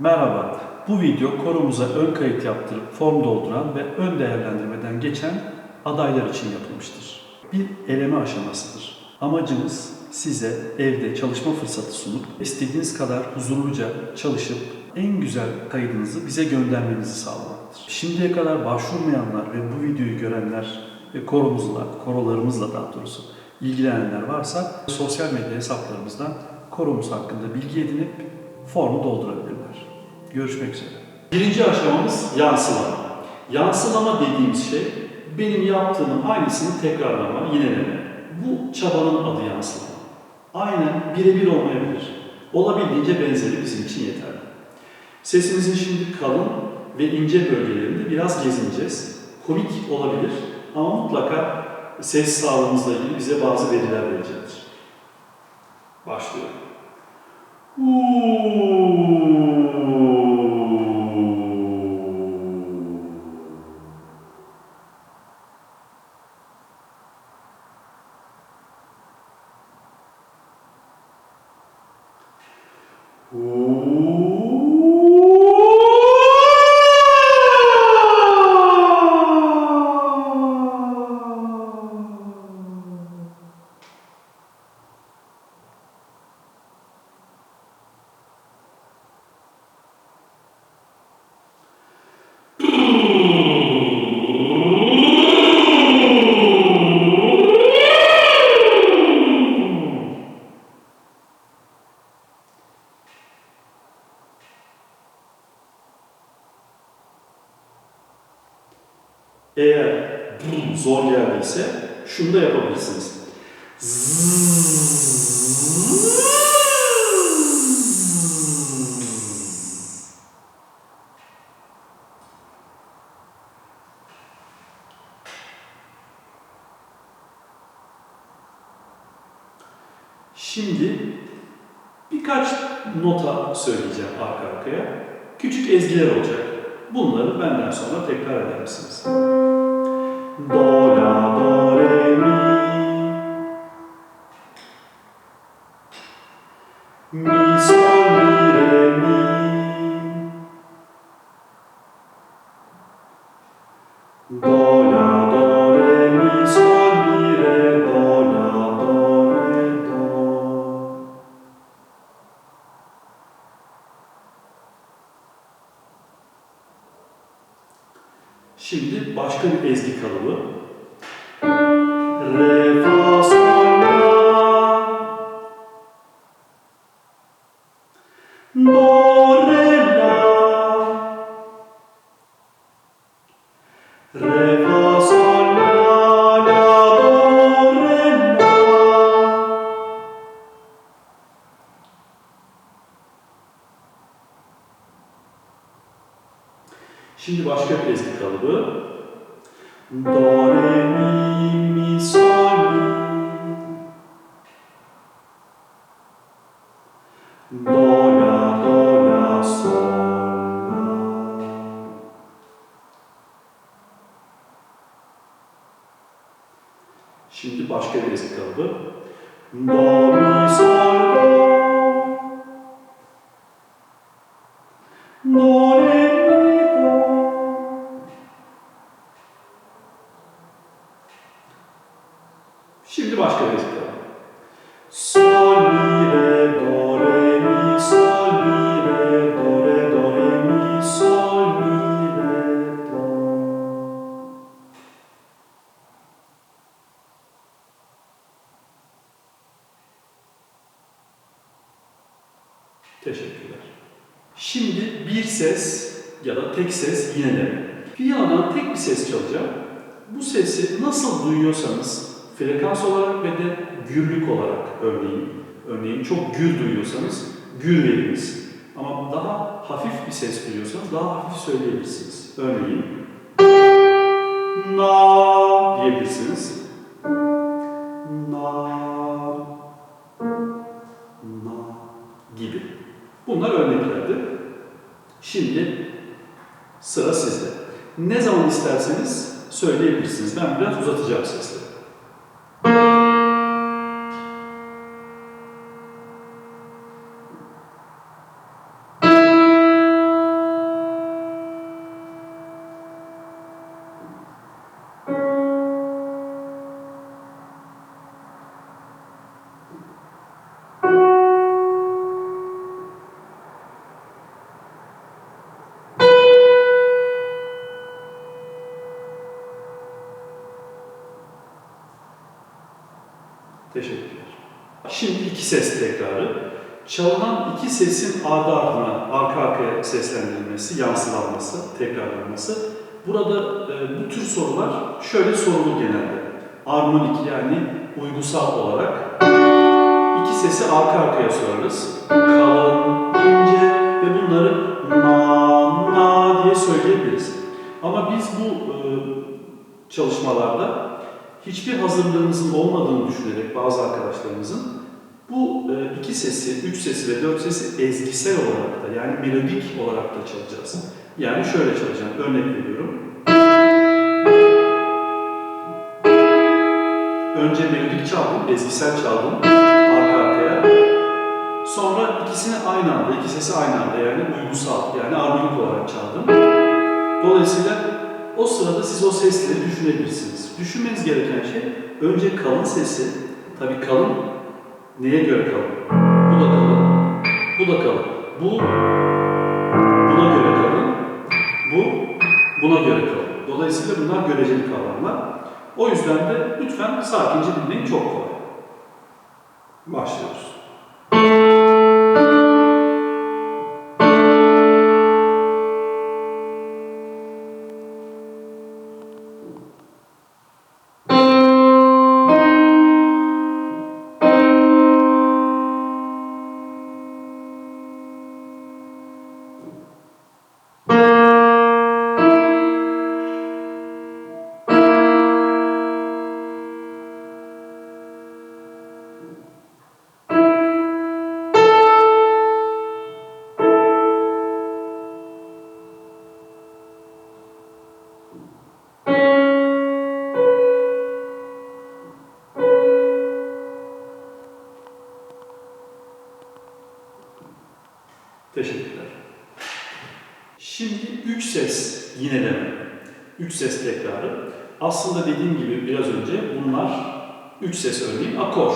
Merhaba, bu video koromuza ön kayıt yaptırıp form dolduran ve ön değerlendirmeden geçen adaylar için yapılmıştır. Bir eleme aşamasıdır. Amacımız size evde çalışma fırsatı sunup istediğiniz kadar huzurluca çalışıp en güzel kaydınızı bize göndermenizi sağlamaktır. Şimdiye kadar başvurmayanlar ve bu videoyu görenler ve koromuzla, korolarımızla daha doğrusu ilgilenenler varsa sosyal medya hesaplarımızdan koromuz hakkında bilgi edinip formu doldurabilirler. Görüşmek üzere. Birinci aşamamız yansılama. Yansılama dediğimiz şey benim yaptığımın aynısını tekrarlama, yineleme. Bu çabanın adı yansılama. Aynen birebir olmayabilir. Olabildiğince benzeri bizim için yeterli. Sesimizin şimdi kalın ve ince bölgelerinde biraz gezineceğiz. Komik olabilir ama mutlaka ses sağlığımızla ilgili bize bazı veriler verecektir. Başlıyorum. Ooh. Şimdi birkaç nota söyleyeceğim arka arkaya. Küçük ezgiler olacak. Bunları benden sonra tekrar eder misiniz? Do, la, do, re, mi. Mi, Şimdi başka bir ezgi kalıbı. Do, re, mi, mi, sol, mi. Do, la, bir yineleme. Piyanodan tek bir ses çalacağım. Bu sesi nasıl duyuyorsanız frekans olarak ve de gürlük olarak örneğin, örneğin çok gür duyuyorsanız gür veriniz. Ama daha hafif bir ses duyuyorsanız daha hafif söyleyebilirsiniz. Örneğin na diyebilirsiniz. Na na gibi. Bunlar örneklerdi. Şimdi sıra sizde. Ne zaman isterseniz söyleyebilirsiniz. Ben biraz uzatacağım sesleri. Teşekkürler. Şimdi iki ses tekrarı. Çalınan iki sesin ardı ardına, arka arkaya seslendirilmesi, yansılanması, tekrarlanması. Burada e, bu tür sorular şöyle sorulur genelde. Armonik yani uygusal olarak iki sesi arka arkaya sorarız. Kalın, ince ve bunları na, na diye söyleyebiliriz. Ama biz bu e, çalışmalarda hiçbir hazırlığımızın olmadığını düşünerek bazı arkadaşlarımızın bu e, iki sesi, üç sesi ve dört sesi ezgisel olarak da yani melodik olarak da çalacağız. Yani şöyle çalacağım, örnek veriyorum. Önce melodik çaldım, ezgisel çaldım arka arkaya. Sonra ikisini aynı anda, iki sesi aynı anda yani uygusal yani armonik olarak çaldım. Dolayısıyla o sırada siz o sesleri düşünebilirsiniz. Düşünmeniz gereken şey önce kalın sesi, tabii kalın neye göre kalın? Bu da kalın, bu da kalın. Bu buna göre kalın, bu buna göre kalın. Dolayısıyla bunlar göreceli kavramlar. O yüzden de lütfen sakince dinleyin çok kolay. Başlıyoruz. Ses yineleme, üç ses tekrarı. Aslında dediğim gibi biraz önce bunlar üç ses örneğin akor.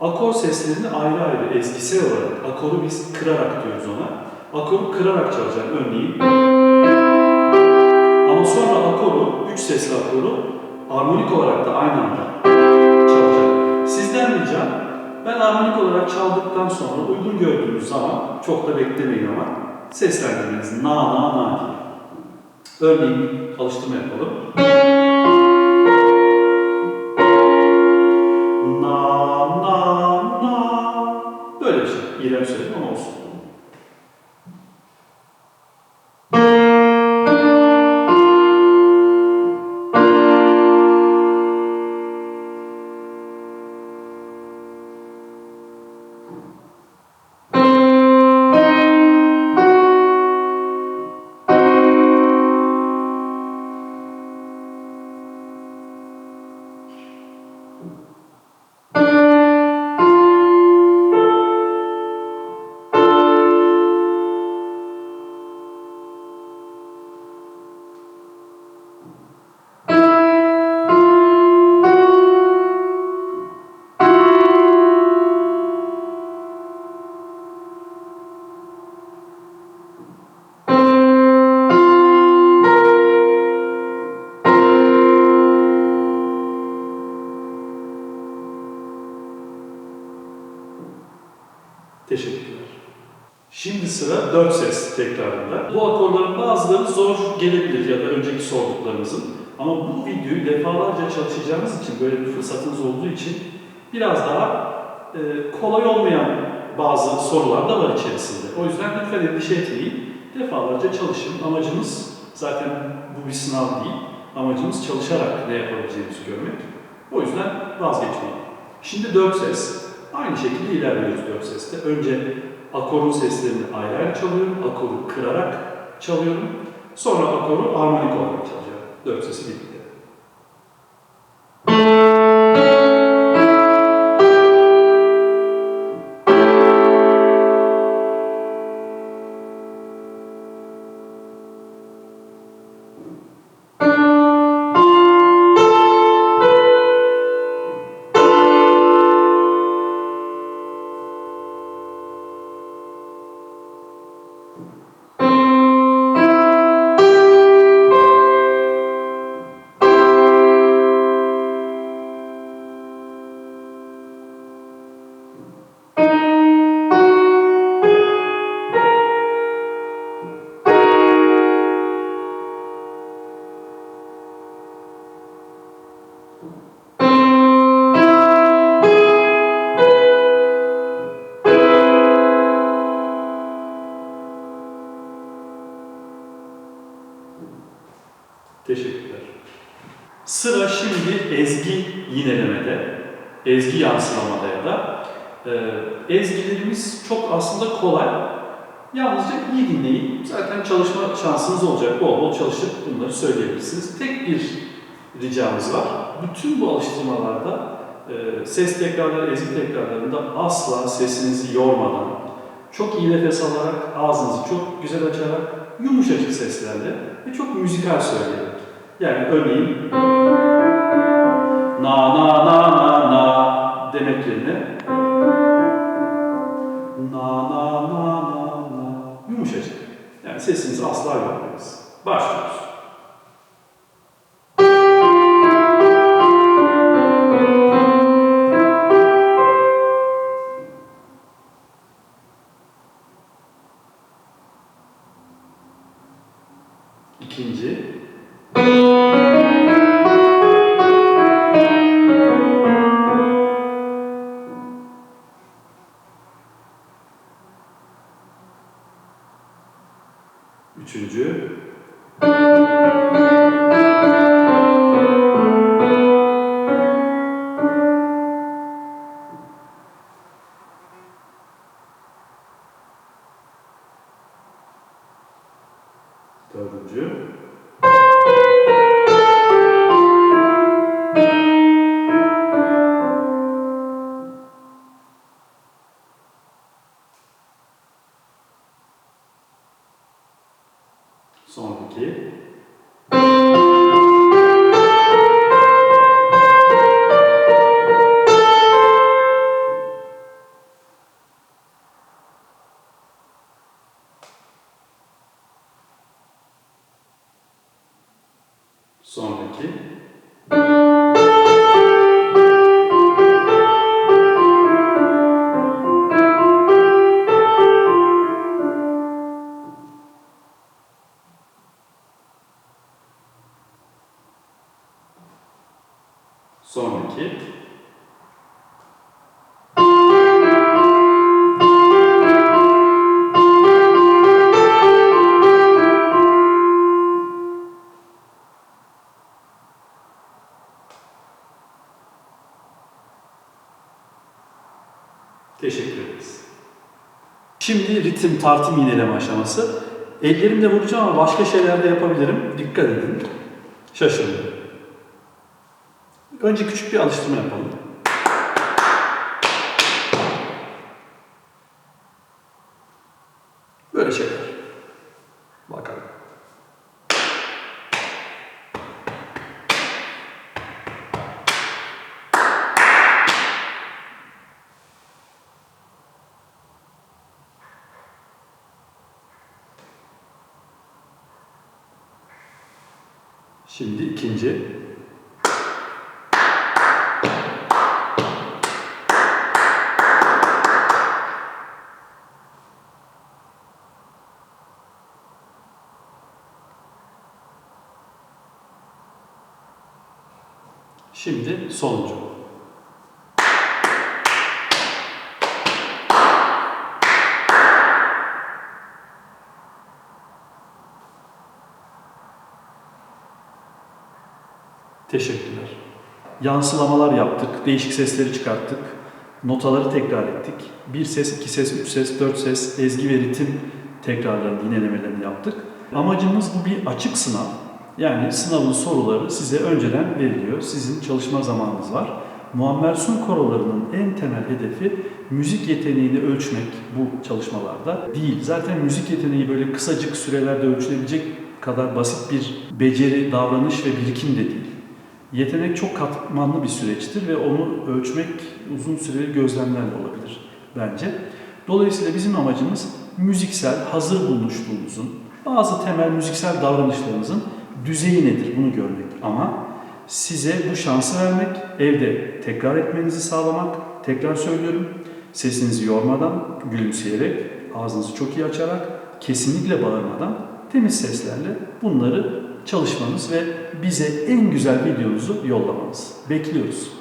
Akor seslerini ayrı ayrı ezgisel olarak, akoru biz kırarak diyoruz ona. Akoru kırarak çalacağım örneğin. Ama sonra akoru, üç sesli akoru armonik olarak da aynı anda çalacağım. Sizden ricam ben armonik olarak çaldıktan sonra uygun gördüğünüz zaman çok da beklemeyin ama seslendirmeniz na na na diye. Örneğin alıştırma yapalım. Zor gelebilir ya da önceki sorduklarımızın. Ama bu videoyu defalarca çalışacağınız için, böyle bir fırsatınız olduğu için biraz daha e, kolay olmayan bazı sorular da var içerisinde. O yüzden lütfen endişe etmeyin. Defalarca çalışın. Amacımız zaten bu bir sınav değil. Amacımız çalışarak ne yapabileceğimizi görmek. O yüzden vazgeçmeyin. Şimdi dört ses. Aynı şekilde ilerliyoruz dört seste. Önce akorun seslerini ayrı ayrı çalıyorum. Akoru kırarak çalıyorum. Sonra akoru armonik olarak çalacağım. Dört sesi birlikte. Teşekkürler. Sıra şimdi ezgi yinelemede, ezgi yansılamada ya da e, ezgilerimiz çok aslında kolay. Yalnızca iyi dinleyin. Zaten çalışma şansınız olacak. Bol bol çalışıp bunları söyleyebilirsiniz. Tek bir ricamız var. Bütün bu alıştırmalarda e, ses tekrarları, ezgi tekrarlarında asla sesinizi yormadan, çok iyi nefes alarak, ağzınızı çok güzel açarak, yumuşacık seslerle ve çok müzikal söyleyerek. Yani örneğin na na na na na demek yerine na na na na na yumuşacık. Yani sesinizi asla yormayınız. Başlıyoruz. İkinci. Dördüncü. Sonraki. Ritim tartım iğneleme aşaması. Ellerimle vuracağım ama başka şeyler de yapabilirim. Dikkat edin. Şaşırmayın. Önce küçük bir alıştırma yapalım. Böyle şeyler. Şimdi ikinci. Şimdi sonuncu. Teşekkürler. Yansılamalar yaptık, değişik sesleri çıkarttık, notaları tekrar ettik. Bir ses, iki ses, üç ses, dört ses, ezgi ve ritim tekrarlarını, yinelemelerini yaptık. Amacımız bu bir açık sınav. Yani sınavın soruları size önceden veriliyor. Sizin çalışma zamanınız var. Muammer Sun korolarının en temel hedefi müzik yeteneğini ölçmek bu çalışmalarda değil. Zaten müzik yeteneği böyle kısacık sürelerde ölçülebilecek kadar basit bir beceri, davranış ve birikim de değil. Yetenek çok katmanlı bir süreçtir ve onu ölçmek uzun süreli gözlemlerle olabilir bence. Dolayısıyla bizim amacımız müziksel, hazır bulmuşluğumuzun, bazı temel müziksel davranışlarımızın düzeyi nedir bunu görmek ama size bu şansı vermek, evde tekrar etmenizi sağlamak, tekrar söylüyorum, sesinizi yormadan, gülümseyerek, ağzınızı çok iyi açarak, kesinlikle bağırmadan, temiz seslerle bunları çalışmanız ve bize en güzel videonuzu yollamanız. Bekliyoruz.